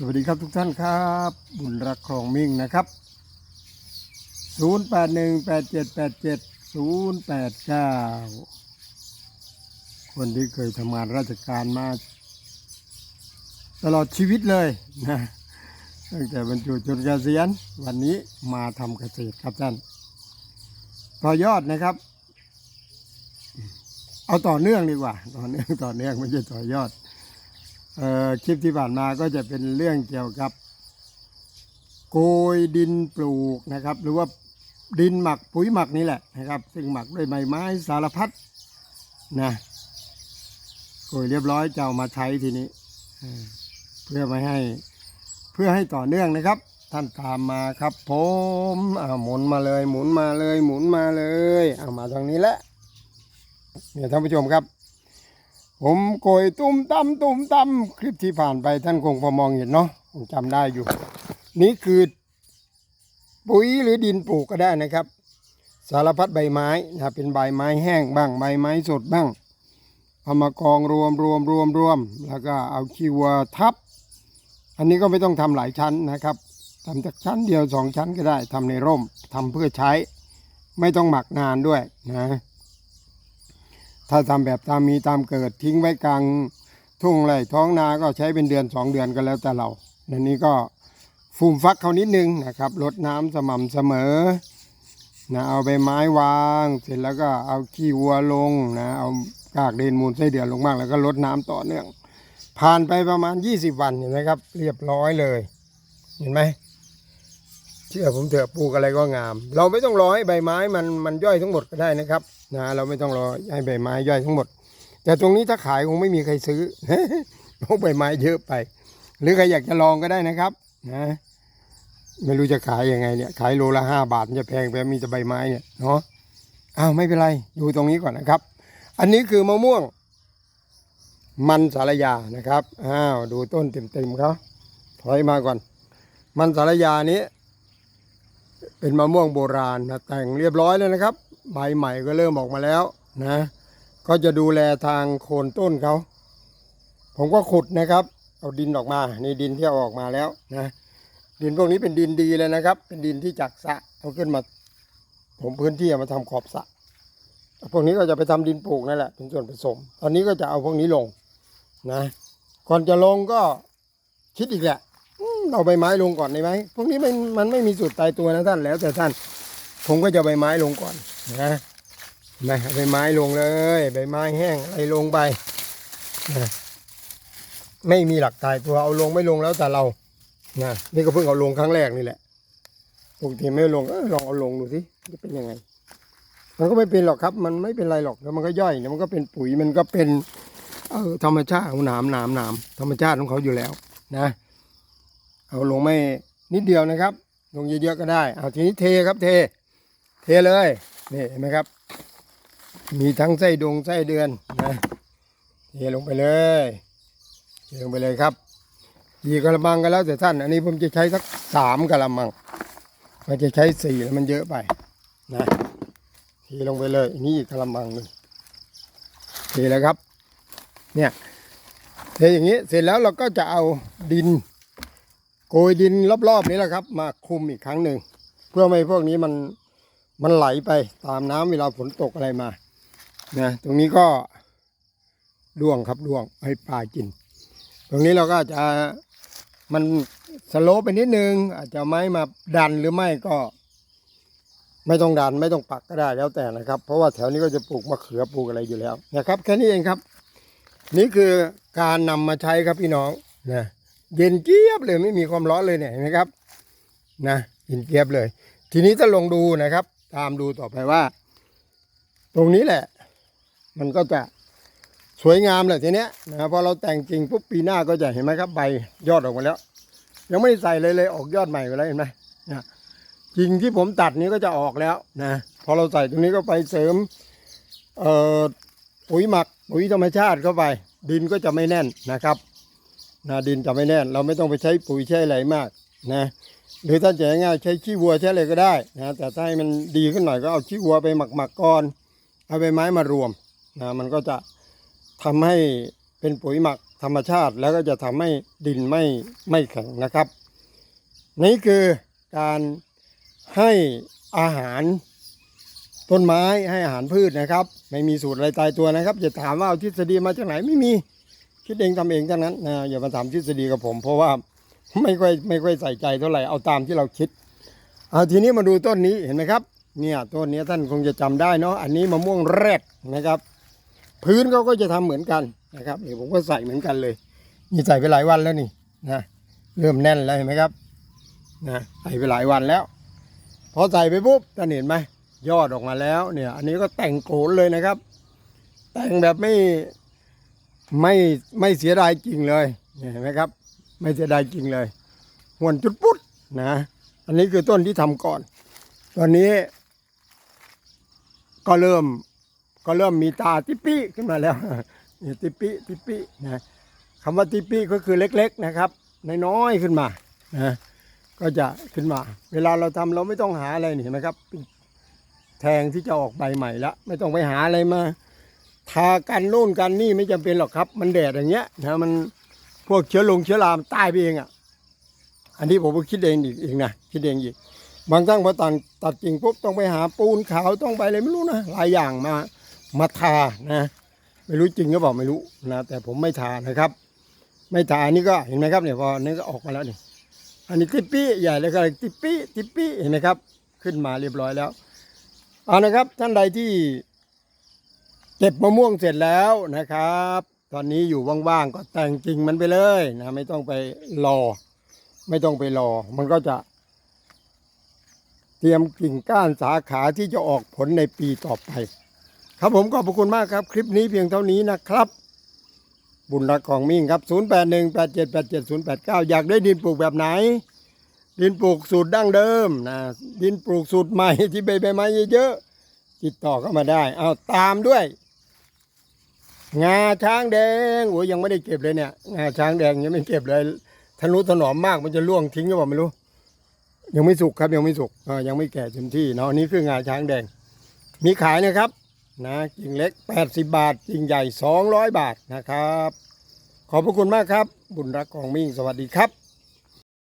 สวัสดีครับทุกท่านครับ บุญรักครองมิ่งนะครับ 0818778089 คนที่เคยทำงานราชการมา ตลอดชีวิตเลยนะตั้งแต่บรรจุจนเกษียณวันนี้มาทำเกษตรครับท่านต่อยอดนะครับ เอาต่อเนื่องดีกว่า ต่อเนื่องต่อเนื่องไม่ใช่ต่อยอด คลิปที่ผ่านมาก็จะเป็นเรื่องเกี่ยวกับ โกยดินปลูกนะครับ หรือว่าดินหมักปุ๋ยหมักนี่แหละนะครับ ซึ่งหมักด้วยใบไม้สารพัดนะโกยเรียบร้อยจะเอามาใช้ทีนี้เพื่อไม่ให้เพื่อให้ต่อเนื่องนะครับ ท่านตามมาครับผมอ่าหมุนมาเลย หมุนมาเลย หมุนมาเลย เอามาทางนี้แหละเนี่ยท่านผู้ชมครับ ผมโกยตุ้มตั้มตุ้มตั้มคลิปที่ผ่านไปท่านคงพอมองเห็นเนาะคงจำได้อยู่ นี่คือปุ๋ยหรือดินปลูกก็ได้นะครับ สารพัดใบไม้นะเป็นใบไม้แห้งบ้างใบไม้สดบ้างเอามากองรวมรวมรวมรวมแล้วก็เอาขี้วัวทับ อันนี้ก็ไม่ต้องทำหลายชั้นนะครับทำจากชั้นเดียวสองชั้นก็ได้ทำในร่มทำเพื่อใช้ ไม่ต้องหมักนานด้วยนะ ถ้าทำแบบตามมีตามเกิดทิ้งไว้กลางทุ่งไร่ท้องนาก็ใช้เป็นเดือนสองเดือนก็แล้วแต่เราอันนี้ก็ฟูมฟักเขานิดนึงนะครับลดน้ำสม่ำเสมอนะเอาใบไม้วาง เสร็จแล้วก็เอาขี้วัวลงนะเอากากเดนมูลไส้เดือนลงบ้างแล้วก็ลดน้ำต่อเนื่อง ผ่านไปประมาณ 20 วันเห็นไหมครับ เรียบร้อยเลย เห็นไหม เชื่อผมเถอะปลูกอะไรก็งาม เราไม่ต้องรอให้ใบไม้มันมันย่อยทั้งหมดก็ได้นะครับนะเราไม่ต้องรอให้ใบไม้ย่อยทั้งหมด แต่ตรงนี้ถ้าขายคงไม่มีใครซื้อเพราะใบไม้เยอะไป หรือใครอยากจะลองก็ได้นะครับนะไม่รู้จะขายยังไงเนี่ยขายโลละห้าบาทมันจะแพงไปมีแต่ใบไม้เนี่ยเนาะอ้าวไม่เป็นไรดูตรงนี้ก่อนนะครับ อันนี้คือมะม่วง มันสารยานะครับอ้าวดูต้นเต็มๆเขาถอยมาก่อน มันสารยานี้ เป็นมะม่วงโบราณนะแต่งเรียบร้อยแล้วนะครับ ใบใหม่ก็เริ่มออกมาแล้วนะ ก็จะดูแลทางโคนต้นเขา ผมก็ขุดนะครับ เอาดินออกมานี่ดินที่เอาออกมาแล้วนะ ดินพวกนี้เป็นดินดีเลยนะครับ เป็นดินที่จากสะเอาขึ้นมาผมพื้นที่มาทำขอบสะพวกนี้ก็จะไปทำดินปลูกนั่นแหละเป็นส่วนผสม ตอนนี้ก็จะเอาพวกนี้ลงนะ ก่อนจะลงก็คิดอีกแหละ เอาใบไม้ลงก่อนได้ไหมพวกนี้มันมันไม่มีสูตรตายตัวนะท่านแล้วแต่ท่าน ผมก็จะใบไม้ลงก่อนนะไมาใบไม้ลงเลย ใบไม้แห้งอะไรลงไปนะไม่มีหลักตายตัวเอาลงไม่ลงแล้วแต่เรานะนี่ก็เพิ่งเอาลงครั้งแรกนี่แหละปกติไม่ลงเออลองเอาลงดูสิจะเป็นยังไง มันก็ไม่เป็นหรอกครับ มันไม่เป็นไรหรอกแล้วมันก็ย่อยเนี่ยมันก็เป็นปุ๋ยมันก็เป็นเออธรรมชาติของหนามหนามหนามธรรมชาติของเขาอยู่แล้วนะ เอาลงไม่นิดเดียวนะครับ ลงเยอะๆก็ได้ เอาทีนี้เทครับเท เทเลยนี่เห็นไหมครับ มีทั้งไส้ดงไส้เดือนนะเทลงไปเลยเทลงไปเลยครับกี่กระมังก็แล้วแต่ท่าน อันนี้ผมจะใช้สักสามกระมัง มันจะใช้สี่แล้วมันเยอะไปนะเทลงไปเลยนี่กระมังหนึ่งเทแล้วครับ เนี่ยเทอย่างนี้เสร็จแล้วเราก็จะเอาดิน โกยดินรอบๆนี้แหละครับ มาคุมอีกครั้งหนึ่ง เพื่อไม่ให้พวกนี้มันมันไหลไปตามน้ำเวลาฝนตกอะไรมานะตรงนี้ก็ร่วงครับร่วงให้ปลากิน ตรงนี้เราก็จะมันสโลปไปนิดนึง อาจจะไม้มาดันหรือไม่ก็ ไม่ต้องดันไม่ต้องปักก็ได้แล้วแต่นะครับ เพราะว่าแถวนี้ก็จะปลูกมะเขือปลูกอะไรอยู่แล้วนะครับ แค่นี้เองครับ นี่คือการนำมาใช้ครับพี่น้องนะ เย็นเจี๊ยบเลยไม่มีความร้อนเลยเนี่ยนไหมครับนะเย็นเจี๊ยบเลย ทีนี้ถ้าลงดูนะครับ ตามดูต่อไปว่า ตรงนี้แหละ มันก็จะสวยงามเลยทีเนี้ยนะพอเราแต่งจริงปุ๊บปีหน้าก็จะเห็นไหมครับใบยอดออกมาแล้ว ยังไม่ได้ใส่เลยเลยออกยอดใหม่ไปแล้วเห็นไหมนะจริงที่ผมตัดนี้ก็จะออกแล้วนะพอเราใส่ตรงนี้ก็ไปเสริมเอ่อปุ๋ยหมักปุ๋ยธรรมชาติเข้าไป ดินก็จะไม่แน่นนะครับ นะดินจะไม่แน่น เราไม่ต้องไปใช้ปุ๋ยใช้อะไรมากนะหรือถ้าจะง่ายใช้ขี้วัวใช้อะไรก็ได้นะแต่ถ้าให้มันดีขึ้นหน่อยก็เอาขี้วัวไปหมักหมักก่อนเอาใบไม้มารวมนะมันก็จะทำให้เป็นปุ๋ยหมักธรรมชาติ แล้วก็จะทำให้ดินไม่ไม่แข็งนะครับ นี่คือการให้อาหารต้นไม้ให้อาหารพืชนะครับ ไม่มีสูตรอะไรตายตัวนะครับอย่าถามว่าเอาทฤษฎีมาจากไหนไม่มี คิดเองทำเองเท่านั้นนะอย่ามาถามทฤษฎีกับผม เพราะว่าไม่ค่อยไม่ค่อยใส่ใจเท่าไหร่เอาตามที่เราคิดเอาทีนี้มาดูต้นนี้เห็นไหมครับเนี่ยต้นนี้ท่านคงจะจำได้เนาะอันนี้มะม่วงแรดนะครับ พื้นเขาก็จะทำเหมือนกันนะครับนี่ผมก็ใส่เหมือนกันเลยนี่ใส่ไปหลายวันแล้วนี่นะเริ่มแน่นแล้วเห็นไหมครับนะใส่ไปหลายวันแล้ว พอใส่ไปปุ๊บท่านเห็นไหมยอดออกมาแล้วเนี่ย อันนี้ก็แต่งโกนเลยนะครับ แต่งแบบไม่ ไม่ไม่เสียดายจริงเลยเห็นไหมครับ ไม่เสียดายจริงเลยหวนจุดปุ๊ดนะอันนี้คือต้นที่ทำก่อน ตอนนี้ ก็เริ่มก็เริ่มมีตาติปปี้ขึ้นมาแล้วนี่ติปปี้ติปปี้นะคำว่าติปปี้ก็คือเล็ก ๆนะครับน้อยๆขึ้นมานะก็จะขึ้นมา เวลาเราทำเราไม่ต้องหาอะไรนี่เห็นไหมครับ แทงที่จะออกใบใหม่ละไม่ต้องไปหาอะไรมา ทากันนู่นกันนี่ไม่จำเป็นหรอกครับ มันแดดอย่างเงี้ยนะมันพวกเชื้อลงเชื้อรามตายไปเองอะ อันนี้ผมก็คิดเองอีกอีกนะคิดเองอีก บางครั้งพอตัดตัดกิ่งปุ๊บต้องไปหาปูนขาวต้องไปอะไรไม่รู้นะหลายอย่างมามาทานะไม่รู้จริงหรือเปล่าไม่รู้นะแต่ผมไม่ทานะครับ ไม่ทานนี้ก็เห็นไหมครับเนี่ยพอนี้ก็ออกมาแล้วนี่อันนี้ติปปี้ใหญ่เลยก็ติปปี้ติปปี้เห็นไหมครับ ขึ้นมาเรียบร้อยแล้วเอานะครับท่านใดที่ เก็บมะม่วงเสร็จแล้วนะครับ ตอนนี้อยู่ว่างๆก็แต่งจริงมันไปเลยนะไม่ต้องไปรอ ไม่ต้องไปรอ มันก็จะ เตรียมกิ่งก้านสาขาที่จะออกผลในปีต่อไป ครับผมขอบคุณมากครับ คลิปนี้เพียงเท่านี้นะครับ บุญรักของมิ่งครับ 0818787089 อยากได้ดินปลูกแบบไหน ดินปลูกสูตรดั้งเดิมนะดินปลูกสูตรใหม่ที่ใบใบไม้เยอะๆติดต่อเข้ามาได้ เอาตามด้วย งาช้างแดงโอ้ยยังไม่ได้เก็บเลยเนี่ยงาช้างแดงยังไม่เก็บเลยทนุถนอมมากมันจะล่วงทิ้งหรือเปล่าไม่รู้ ยังไม่สุกครับยังไม่สุกยังไม่แก่เต็มที่เนาะนี่คืองาช้างแดง มีขายนะครับ นะกิ่งเล็ก 80 บาทกิ่งใหญ่ 200 บาทนะครับ ขอบพระคุณมากครับ บุญรักของมิ่งสวัสดีครับ